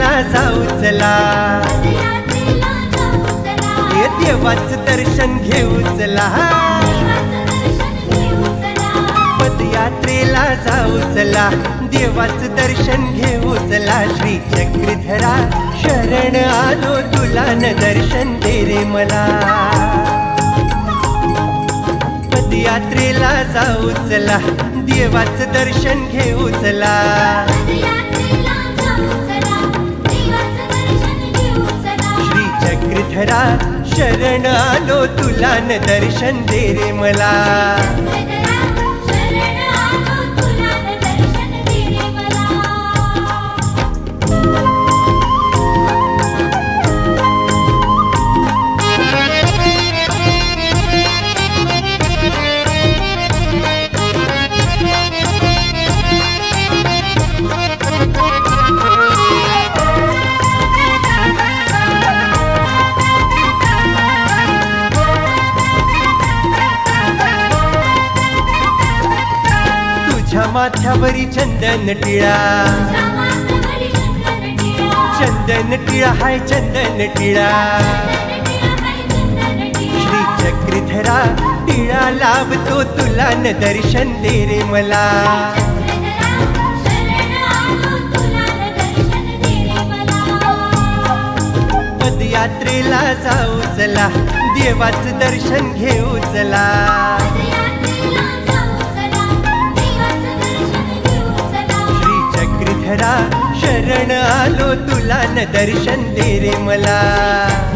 जाऊ चला पदयात्रेला देवाचं दर्शन घेऊ चला. पदयात्रेला जाऊ चला देवाचं दर्शन घेऊ चला. श्री चक्रधरा शरण आलो तुला न दर्शन दे रे मला. पदयात्रेला जाऊ चला देवाचं दर्शन घेऊ चला. विठ्ठला शरण आलो तुला न दर्शन दे रे मला. माथ्यावरी चंदन टिळा. चंदन टिळा हाय चंदन टिळा. श्री चक्रीधरा टिळा लाभतो तुला न दर्शन दे रे मला. पदयात्रेला जाऊ चला देवाचं दर्शन घेऊ चला. शरण आलो तुला न दर्शन दे रे मला.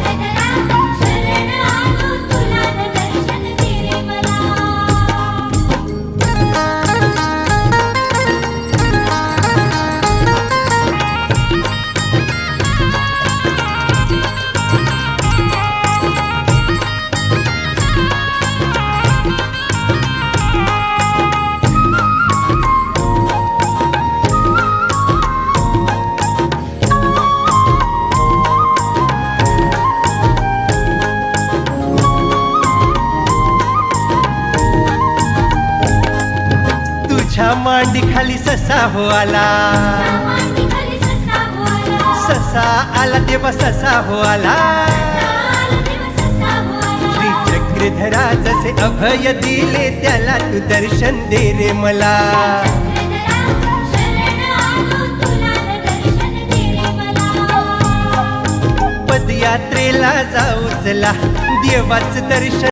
तुझ्या मांडी खाली ससा हो आला. ससा आला देवा ससा हो आला. श्री चक्रधरा जसे अभय दिले त्याला तू दर्शन दे रे मला. पदयात्रेला जाऊ चला देवाचं दर्शन